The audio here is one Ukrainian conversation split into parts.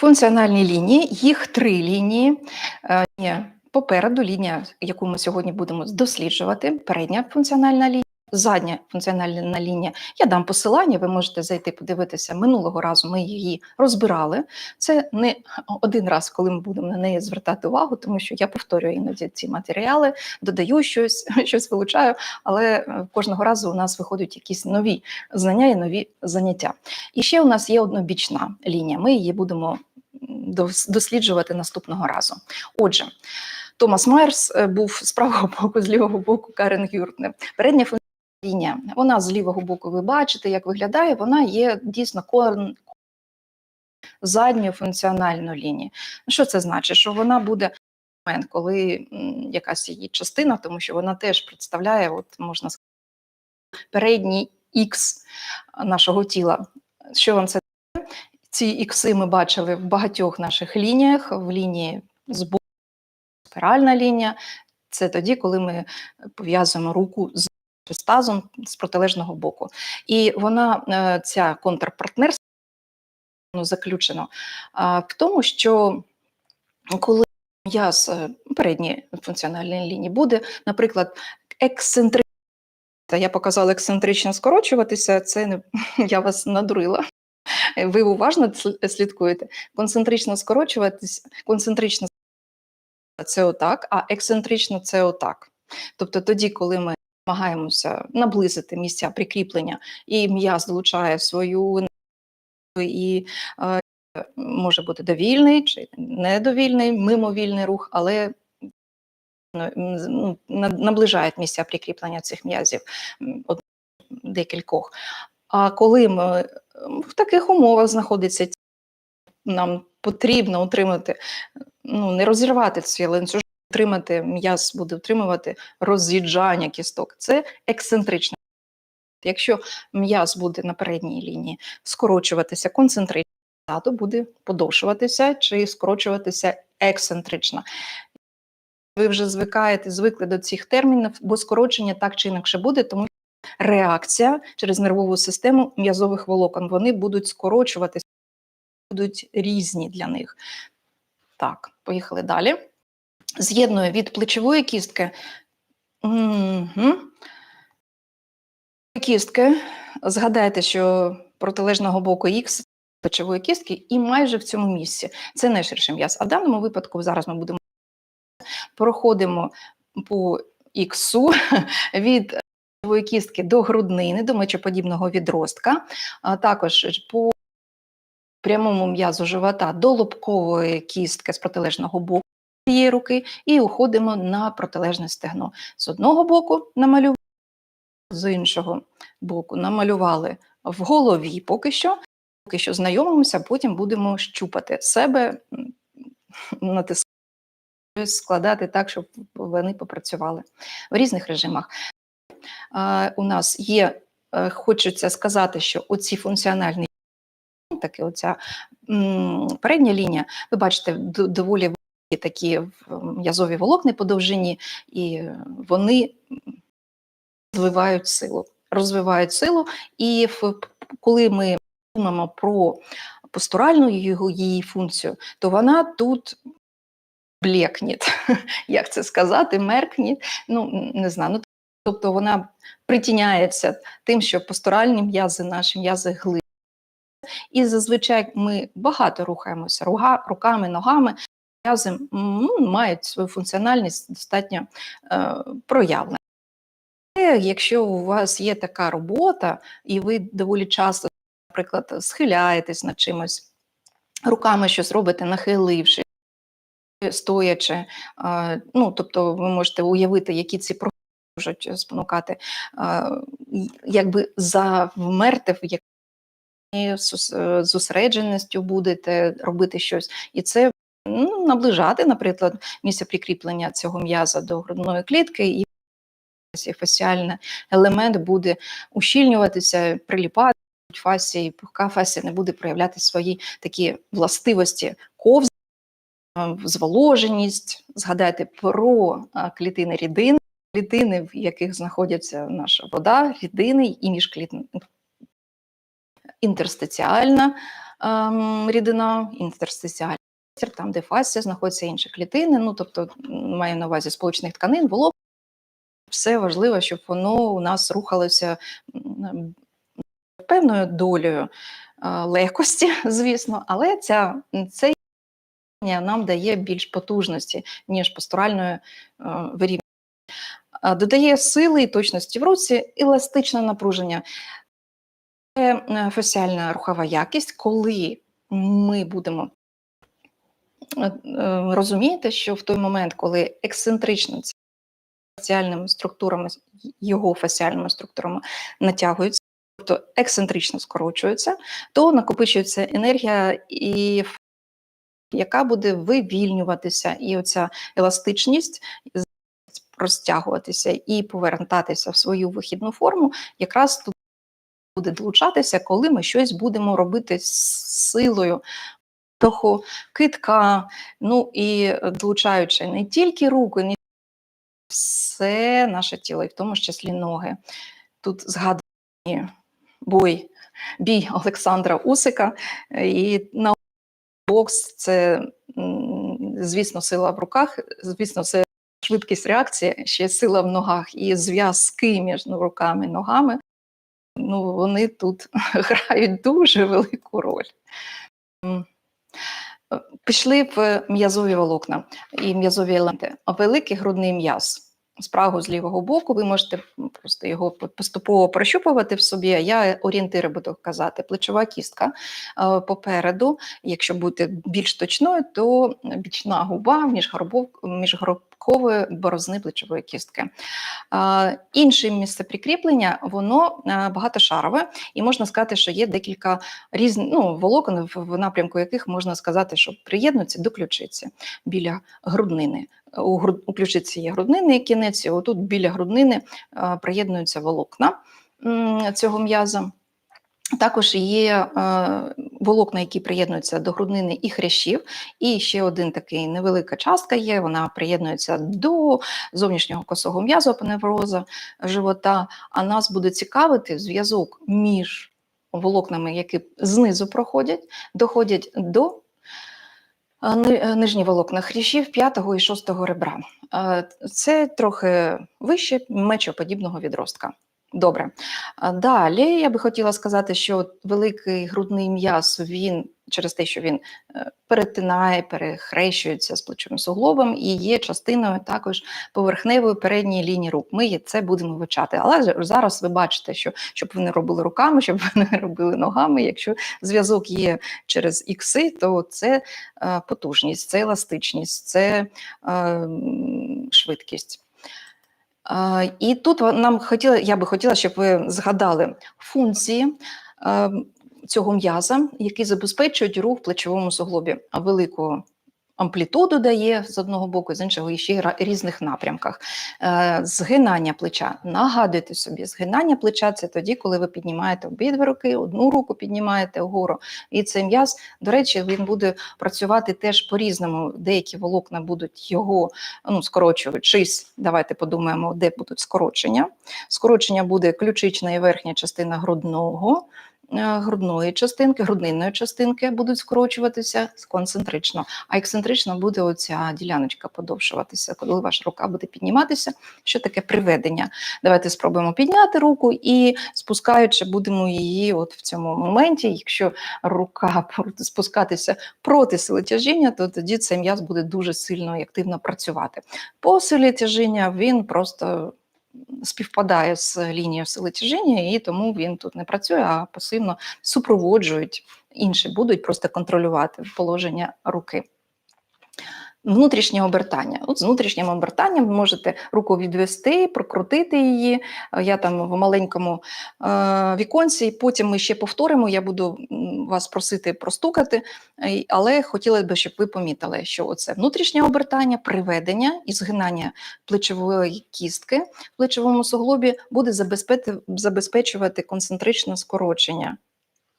Функціональні лінії, їх три лінії. Е, Попереду лінія, яку ми сьогодні будемо досліджувати, передня функціональна лінія, задня функціональна лінія. Я дам посилання, ви можете зайти подивитися. Минулого разу ми її розбирали. Це не один раз, коли ми будемо на неї звертати увагу, тому що я повторюю іноді ці матеріали, додаю щось, щось вилучаю, але е, кожного разу у нас виходять якісь нові знання і нові заняття. І ще у нас є однобічна лінія. Ми її будемо досліджувати наступного разу. Отже, Томас Майерс е, був з правого боку, з лівого боку Карен Гюртне. Передня лінія. Вона з лівого боку, ви бачите, як виглядає. Вона є дійсно корн задньою функціональною лінією. Що це значить? Що вона буде момент, коли якась її частина, тому що вона теж представляє, от можна сказати, передній ікс нашого тіла. Що вам це? Ці ікси ми бачили в багатьох наших лініях, в лінії збоку спіральна лінія. Це тоді, коли ми пов'язуємо руку з тазом з протилежного боку. І вона, е, ця контрпартнерство заключено в тому, що коли м'яз е, передньої функціональної лінії буде, наприклад, ексцентрично, я показала ексцентрично скорочуватися, це не я вас надурила. Ви уважно слідкуєте. Концентрично скорочуватися, концентрично це отак, а ексцентрично це отак. Тобто тоді, коли ми намагаємося наблизити місця прикріплення, і м'яз долучає свою і е, може бути довільний чи недовільний, мимовільний рух, але ну, на- наближає місця прикріплення цих м'язів декількох. А коли ми в таких умовах знаходиться нам потрібно утримати, ну не розірвати ці ланцюжки, утримати м'яз буде утримувати роз'їжджання кісток. Це ексцентрична. Якщо м'яз буде на передній лінії скорочуватися концентрично, то буде подовшуватися чи скорочуватися ексцентрично. Ви вже звикаєте, звикли до цих термінів, бо скорочення так чи інакше буде, тому реакція через нервову систему м'язових волокон вони будуть скорочуватися, будуть різні для них. Так, поїхали далі. З'єднує від плечової кістки. Угу. Кістки. Згадайте, що протилежного боку Х плечової кістки і майже в цьому місці. Це найширший м'яз. А в даному випадку зараз ми будемо проходимо по іксу від кістки до груднини, до мечоподібного відростка, а також по прямому м'язу живота до лобкової кістки з протилежного боку цієї руки і уходимо на протилежне стегно. З одного боку намалювали, з іншого боку намалювали в голові поки що. Поки що знайомимося, потім будемо щупати себе, натискати, складати так, щоб вони попрацювали в різних режимах. У нас є, е, хочеться сказати, що оці функціональні таки оця передня лінія, ви бачите, доволі великі такі м'язові волокни по довжині, і вони розвивають силу. Розвивають силу, і коли ми думаємо про постуральну його, її функцію, то вона тут блекніт, як це сказати, меркніт, ну не знаю. Ну, тобто вона притіняється тим, що постуральні м'язи, наші м'язи глиб. І зазвичай ми багато рухаємося руками, ногами. М'язи ну, мають свою функціональність достатньо е, проявлена. Але Якщо у вас є така робота, і ви доволі часто, наприклад, схиляєтесь над чимось, руками щось робите, нахиливши, стоячи, е, ну тобто ви можете уявити, які ці можуть спонукати, е, якби завмерти в е, зосередженістю будете робити щось, і це ну, наближати, наприклад, місце прикріплення цього м'яза до грудної клітки, і фасіальний елемент буде ущільнюватися, приліпати фасі, і пухка фасія не буде проявляти свої такі властивості. Ковз, е, зволоженість. Згадайте про клітини рідини, клітини, в яких знаходяться наша вода, рідини і міжклітин інтерстиціальна ем, рідина, інтерстиціальний простір, там, де фасція, знаходяться інші клітини, ну тобто маю на увазі сполучних тканин, волокна. Все важливо, щоб воно у нас рухалося певною долею е, легкості, звісно, але ця, це нам дає більш потужності, ніж постуральної е, вирівнювання. Е, Додає сили і точності в руці, еластичне напруження. Це е, фасіальна рухова якість, коли ми будемо е, розуміти, що в той момент, коли ексцентрично фасіальними структурами, його фасіальними структурами натягуються, тобто ексцентрично скорочуються, то накопичується енергія, і яка буде вивільнюватися, і оця еластичність розтягуватися і повертатися в свою вихідну форму, якраз тут буде долучатися, коли ми щось будемо робити з силою того китка, ну і долучаючи не тільки руки, не все наше тіло, і в тому числі ноги. Тут згадані бой, бій Олександра Усика, е, і на бокс це, звісно, сила в руках, звісно, це швидкість реакції, ще сила в ногах і зв'язки між руками і ногами. Ну, вони тут грають дуже велику роль. Пішли в м'язові волокна і м'язові елементи. Великий грудний м'яз. Справу з лівого боку, ви можете просто його поступово прощупувати в собі. Я орієнтири буду казати. Плечова кістка е, попереду. Якщо бути більш точною, то бічна губа міжгорбов- міжгробкової борозни плечової кістки. Інше місце прикріплення, воно багатошарове, і можна сказати, що є декілька різних ну, волокон, в, напрямку яких можна сказати, що приєднуються до ключиці біля груднини. У, груд, у ключиці є груднинний кінець, і отут біля груднини приєднуються волокна цього м'яза. Також є волокна, які приєднуються до груднини і хрящів, і ще один такий невелика частка є. Вона приєднується до зовнішнього косого м'язу апоневроза живота. А нас буде цікавити зв'язок між волокнами, які знизу проходять, доходять до е, е, нижні волокна хрящів п'ятого і шостого ребра. Е, Це трохи вище мечоподібного відростка. Добре. Далі я би хотіла сказати, що великий грудний м'яз він через те, що він е, перетинає, перехрещується з плечовим суглобом і є частиною також поверхневої передньої лінії рук. Ми це будемо вивчати. Але зараз ви бачите, що щоб ви не робили руками, щоб ви не робили ногами. Якщо зв'язок є через ікси, то це е, потужність, це еластичність, це е, швидкість. І тут нам хотіла, я би хотіла, щоб ви згадали функції е, цього м'яза, які забезпечують рух в плечовому суглобі. А Велику амплітуду дає з одного боку, з іншого і ще різних напрямках. Е, Згинання плеча. Нагадуйте собі, згинання плеча це тоді, коли ви піднімаєте обидві руки, одну руку піднімаєте вгору. І цей м'яз, до речі, він буде працювати теж по-різному. Деякі волокна будуть його ну, скорочуючись, давайте подумаємо, де будуть скорочення. Скорочення буде ключична і верхня частина грудного, грудної частинки, грудинної частинки будуть скорочуватися концентрично, а ексцентрично буде оця діляночка подовшуватися, коли ваша рука буде підніматися. Що таке приведення? Давайте спробуємо підняти руку і спускаючи, будемо її от в цьому моменті. Якщо рука спускатися проти сили тяжіння, то тоді цей м'яз буде дуже сильно і активно працювати. По силі тяжіння він просто співпадає з лінією сили тяжіння, і тому він тут не працює, а пасивно супроводжують інші, будуть просто контролювати положення руки. Внутрішнє обертання. От з внутрішнім обертанням ви можете руку відвести, прокрутити її. Е, Я там в маленькому е, віконці, потім ми ще повторимо. Я буду вас просити простукати, Е, але хотіла б, щоб ви помітили, що це внутрішнє обертання, приведення і згинання плечової кістки в плечовому суглобі буде забезпечувати концентричне скорочення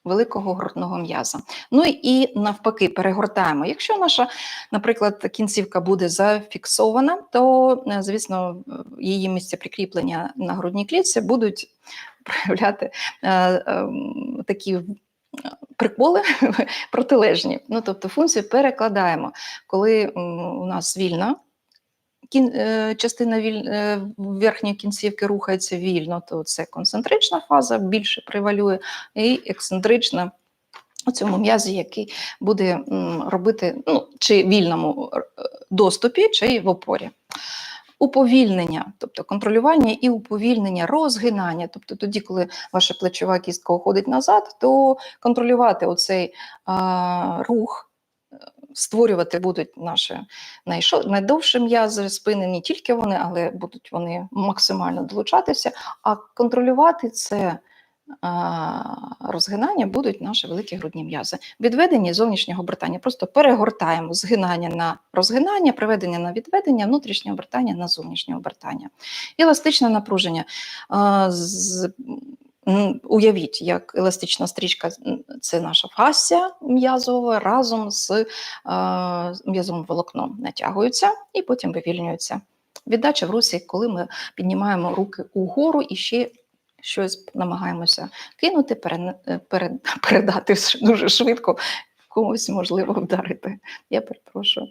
великого грудного м'яза. Ну і навпаки, перегортаємо. Якщо наша, наприклад, кінцівка буде зафіксована, то, е, звісно, е, її місця прикріплення на грудній клітці будуть проявляти е, е, такі приколи протилежні. Ну, тобто функцію перекладаємо, коли у нас вільна кін, е, частина віль, е, верхньої кінцівки рухається вільно, то це концентрична фаза більше превалює, і ексцентрична у цьому м'язі, який буде робити ну, чи вільному е, доступі, чи в опорі. Уповільнення, тобто контролювання і уповільнення, розгинання. Тобто тоді, коли ваша плечова кістка уходить назад, то контролювати оцей а, рух, створювати будуть наші найдовші м'язи спини, не тільки вони, але будуть вони максимально долучатися. А контролювати це а, розгинання будуть наші великі грудні м'язи. Відведення зовнішнього обертання. Просто перегортаємо згинання на розгинання, приведення на відведення, внутрішнє обертання на зовнішнє обертання. Еластичне напруження. Уявіть, як еластична стрічка це наша фасція м'язова разом з е, м'язовим волокном натягуються і потім вивільнюються. Віддача в русі, коли ми піднімаємо руки угору і ще щось намагаємося кинути, перен- е, перед- передати дуже швидко, когось можливо вдарити. Я перепрошую.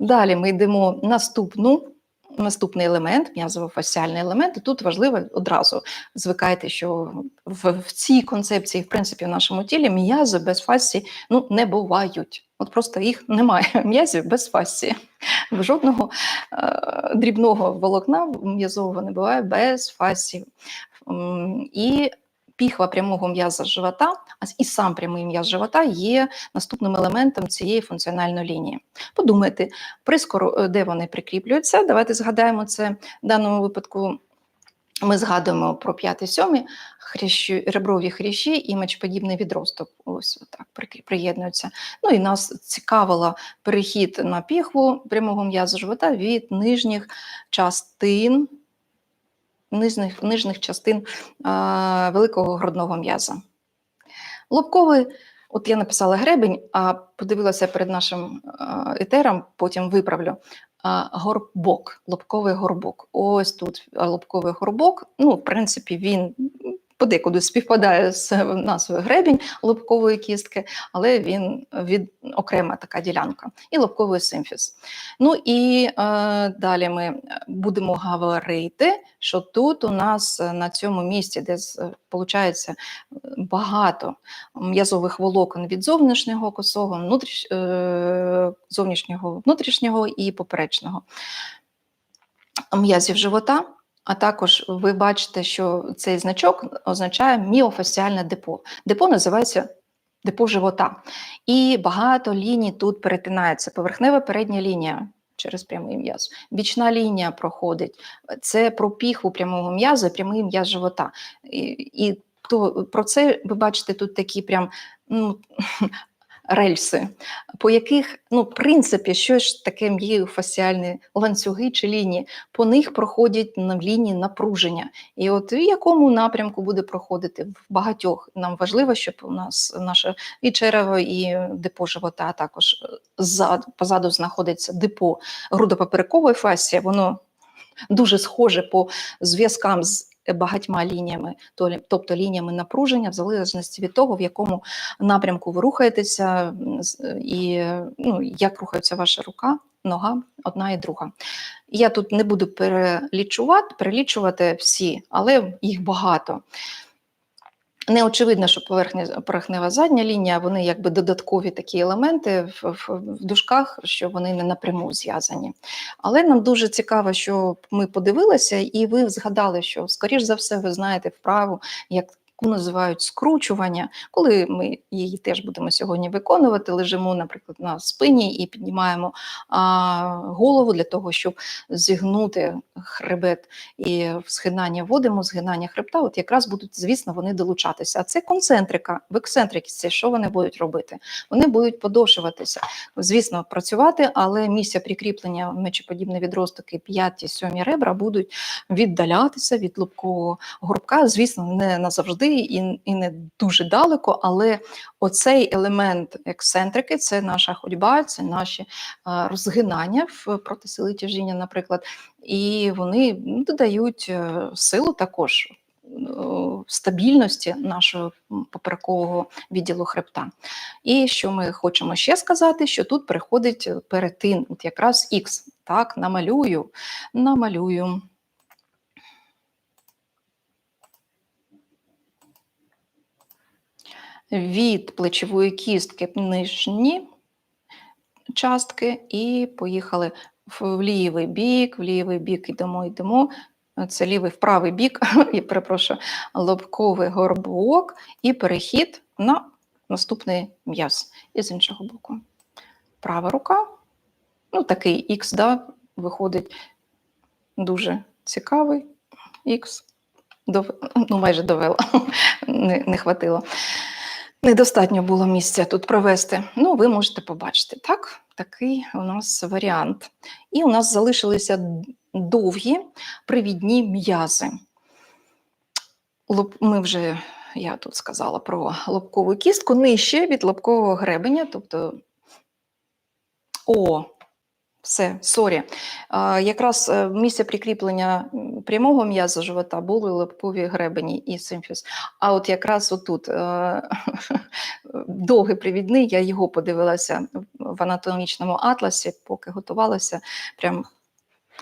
Далі ми йдемо наступну. Наступний елемент, м'язово-фасціальний елемент, і тут важливо одразу звикайте, що в, в цій концепції, в принципі, в нашому тілі м'язи без фасції ну, не бувають. От просто їх немає м'язів без фасції. Жодного е, дрібного волокна м'язового не буває без фасції. І піхва прямого м'яза живота, і сам прямий м'яз живота є наступним елементом цієї функціональної лінії. Подумайте, прискоро, е, де вони прикріплюються. Давайте згадаємо це в даному випадку. Ми згадуємо про 5-7 хрящі, реброві хрящі і мечоподібний відросток. Ось так приєднуються. Ну і нас цікавило перехід на піхву прямого м'язу живота від нижніх частин, нижніх, нижних частин а, великого грудного м'яза. Лобковий, от я написала гребень, а подивилася перед нашим етером, потім виправлю. Горбок, лобковий горбок. Ось тут лобковий горбок. Ну, в принципі, він подекуди співпадає з назвою гребень лобкової кістки, але він від окрема така ділянка. І лобковий симфіз. Ну і е, далі ми будемо говорити, що тут у нас е, на цьому місці, де виходить багато м'язових волокон від зовнішнього косого, внутріш, е, зовнішнього внутрішнього і поперечного м'язів живота. А також ви бачите, що цей значок означає міофасціальне депо. Депо називається депо живота. І багато ліній тут перетинається. Поверхнева передня лінія через прямий м'яз. Бічна лінія проходить. Це про піхву прямого м'язу, прямий м'яз живота. І, і то, про це ви бачите тут такі прям ну, рельси, по яких, ну, в принципі, що ж таке міофасціальні ланцюги чи лінії, по них проходять на лінії напруження. І от в якому напрямку буде проходити в багатьох. Нам важливо, щоб у нас наше і черево, і депо живота, а також ззаду, позаду знаходиться депо грудопоперекової фасції, воно дуже схоже по зв'язкам з багатьма лініями, то тобто лініями напруження, в залежності від того, в якому напрямку ви рухаєтеся, і ну, як рухається ваша рука, нога, одна і друга. Я тут не буду перелічувати, перелічувати всі, але їх багато. Не очевидно, що поверхня, поверхнева задня лінія, вони якби додаткові такі елементи в, в, в дужках, що вони не напряму зв'язані. Але нам дуже цікаво, що ми подивилися, і ви згадали, що, скоріш за все, ви знаєте вправу, як яку називають скручування, коли ми її теж будемо сьогодні виконувати, лежимо, наприклад, на спині і піднімаємо а, голову для того, щоб зігнути хребет і в згинання вводимо, згинання хребта, от якраз будуть, звісно, вони долучатися. А це концентрика, в ексцентрикці, що вони будуть робити? Вони будуть подовжуватися. Звісно, працювати, але місця прикріплення мечоподібні відростки 5-7 ребра будуть віддалятися від лобкового горбка. Звісно, не назавжди і, і не дуже далеко, але оцей елемент ексцентрики це наша ходьба, це наші а, розгинання в проти сили тяжіння, наприклад, і вони ну, додають е, силу також стабільності нашого поперекового відділу хребта. І що ми хочемо ще сказати, що тут приходить перетин, от якраз Х. Так, намалюю, намалюю. Від плечової кістки нижні частки і поїхали в лівий бік, в лівий бік йдемо, йдемо. Це лівий в правий бік, я перепрошую, лобковий горбок і перехід на наступний м'яз. І з іншого боку. Права рука. Ну, такий Х, да, виходить дуже цікавий Х. Дов... Ну, майже довела, не, не хватило. Недостатньо було місця тут провести. Ну, ви можете побачити. Так, такий у нас варіант. І у нас залишилися довгі привідні м'язи. Ми вже, я тут сказала про лобкову кістку, нижче від лобкового гребеня, тобто О, все, сорі. Якраз е, місце прикріплення прямого м'яза живота були лобкові гребені і симфіз. А от якраз отут е, довгий привідний, я його подивилася в анатомічному атласі, поки готувалася. Прям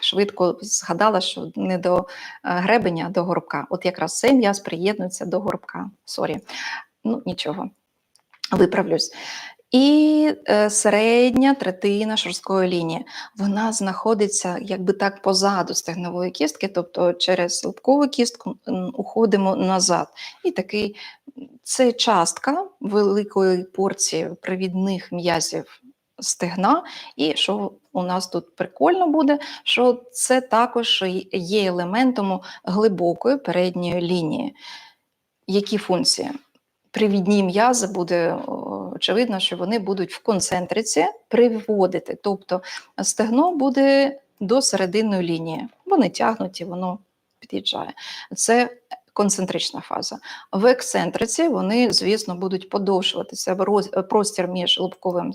швидко згадала, що не до е, гребеня, а до горбка. От якраз цей м'яз приєднується до горбка. Сорі. Ну, нічого, виправлюсь. І е, середня третина шорсткої лінії. Вона знаходиться якби так позаду стегнової кістки, тобто через лобкову кістку уходимо назад. І такий це частка великої порції привідних м'язів стегна. І що у нас тут прикольно буде, що це також є елементом глибокої передньої лінії. Які функції? Привідні м'язи буде очевидно, що вони будуть в концентриці приводити. Тобто стегно буде до серединної лінії. Вони тягнуті, воно під'їжджає. Це концентрична фаза. В ексцентриці вони, звісно, будуть подовжуватися простір між лобковим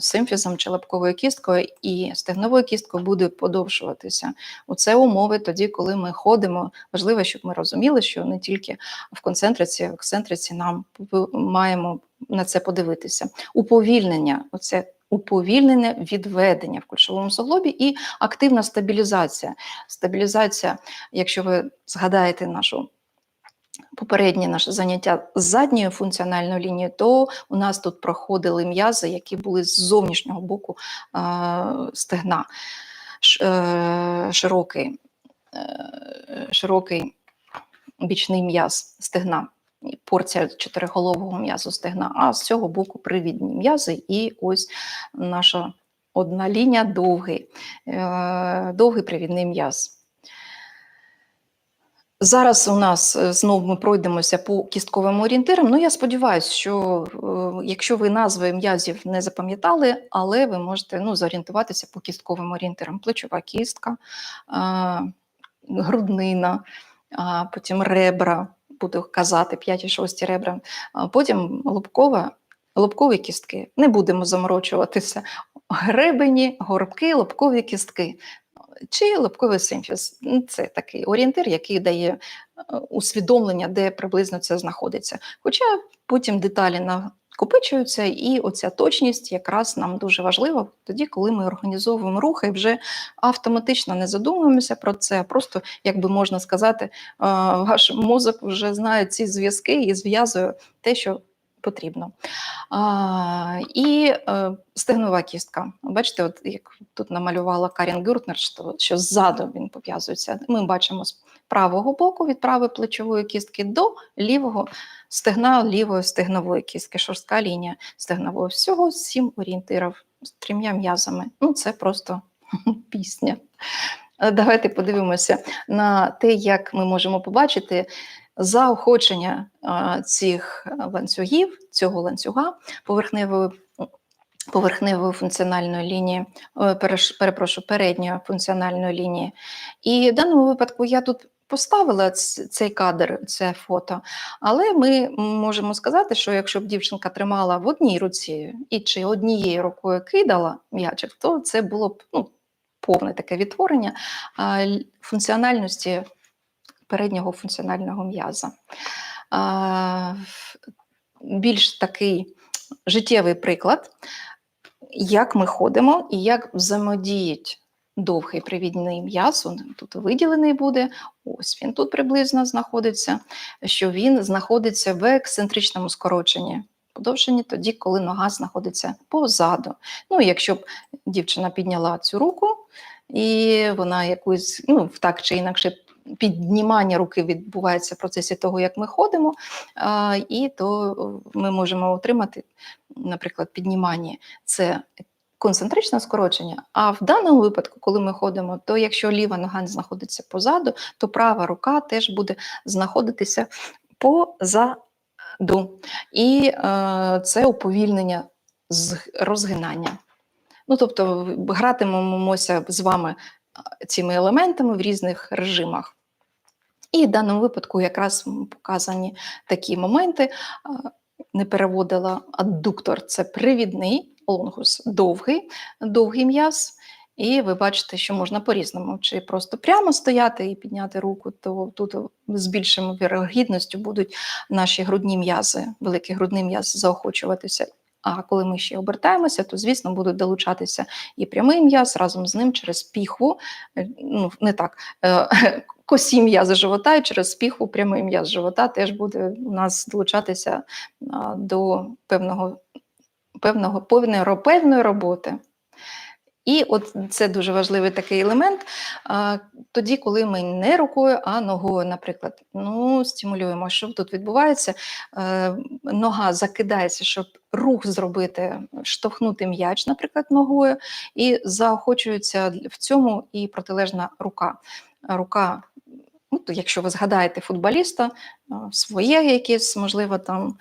симфізом чи лобковою кісткою і стегновою кісткою буде подовжуватися. Оце умови тоді, коли ми ходимо. Важливо, щоб ми розуміли, що не тільки в концентриці, в ексцентриці нам маємо на це подивитися. Уповільнення, оце уповільнене відведення в кульшовому суглобі і активна стабілізація. Стабілізація, якщо ви згадаєте нашу. Попереднє наше заняття з задньою функціональною лінією, то у нас тут проходили м'язи, які були з зовнішнього боку стегна. Е, широкий, е, широкий бічний м'яз стегна порція чотириголового м'язу стегна, а з цього боку привідні м'язи, і ось наша одна лінія довгий, е, довгий привідний м'яз. Зараз у нас е, знову ми пройдемося по кістковим орієнтирам. Ну, я сподіваюся, що е, якщо ви назви м'язів не запам'ятали, але ви можете ну, зорієнтуватися по кістковим орієнтирам. Плечова кістка, груднина, потім ребра, буду казати 5 і 6 ребра, потім лобкова, лобкові кістки. Не будемо заморочуватися. Гребені, горбки, лобкові кістки. Чи лобковий симфіз. Це такий орієнтир, який дає е, усвідомлення, де приблизно це знаходиться. Хоча потім деталі на скопичуються, і оця точність якраз нам дуже важлива тоді, коли ми організовуємо рухи і вже автоматично не задумуємося про це. Просто, як би можна сказати, ваш мозок вже знає ці зв'язки і зв'язує те, що потрібно. А, І е, стегнова кістка. Бачите, от як тут намалювала Карін Гюртнер, що, що ззаду він пов'язується. Ми бачимо з правого боку від правої плечової кістки до лівого стегна, лівої стегнової кістки, шорстка лінія стегнової. Всього сім орієнтирів з трьома м'язами. Ну, це просто пісня. Давайте подивимося на те, як ми можемо побачити заохочення цих ланцюгів, цього ланцюга поверхневої поверхневої функціональної лінії, е, перепрошую, передньої функціональної лінії. І в даному випадку я тут поставила цей кадр, це фото, але ми можемо сказати, що якщо б дівчинка тримала в одній руці і чи однією рукою кидала м'ячик, то це було б ну, повне таке відтворення функціональності переднього функціонального м'яза. Більш такий життєвий приклад, як ми ходимо і як взаємодіють довгий привідний м'яз, он тут виділений буде, ось він тут приблизно знаходиться, що він знаходиться в ексцентричному скороченні. Подовженні тоді, коли нога знаходиться позаду. Ну, якщо б дівчина підняла цю руку, і вона якусь, ну, так чи інакше, піднімання руки відбувається в процесі того, як ми ходимо, і то ми можемо отримати, наприклад, піднімання це концентричне скорочення. А в даному випадку, коли ми ходимо, то якщо ліва нога знаходиться позаду, то права рука теж буде знаходитися позаду. І е, це уповільнення з розгинання. Ну, тобто, гратимемося з вами цими елементами в різних режимах. І в даному випадку якраз показані такі моменти. Не переводила аддуктор це привідний, лонгус довгий, довгий м'яз. І ви бачите, що можна по-різному. Чи просто прямо стояти і підняти руку, то тут з більшою вірогідністю будуть наші грудні м'язи, великий грудний м'яз заохочуватися. А коли ми ще обертаємося, то, звісно, будуть долучатися і прямий м'яз разом з ним через піхву, ну не так, косі м'язи живота, і через піхву прямий м'яз живота теж буде у нас долучатися до певного, певного певної, певної роботи. І от це дуже важливий такий елемент. Тоді, коли ми не рукою, а ногою, наприклад, ну, стимулюємо, що тут відбувається, е, нога закидається, щоб рух зробити, штовхнути м'яч, наприклад, ногою, і заохочується в цьому і протилежна рука. Рука, ну, якщо ви згадаєте футболіста, своє якесь, можливо, там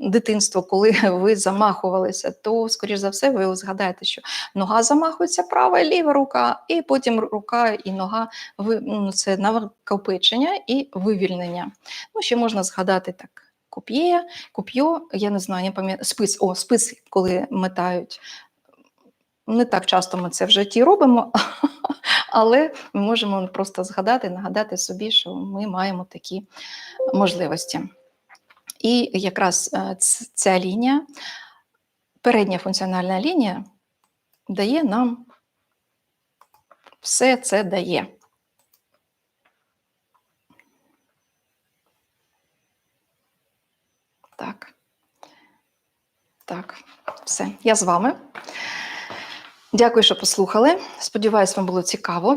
дитинство, коли ви замахувалися, то, скоріш за все, ви згадаєте, що нога замахується, права ліва рука, і потім рука і нога ну, це накопичення і вивільнення. Ну, Ще можна згадати так. Коп'є, коп'йо, я не знаю, я пам'ятаю, спис, о, спис, коли метають. Не так часто ми це в житті робимо, але ми можемо просто згадати, нагадати собі, що ми маємо такі можливості. І якраз е, ця лінія, передня функціональна лінія, дає нам все це дає. Так. Так, все, я з вами. Дякую, що послухали. Сподіваюсь, вам було цікаво.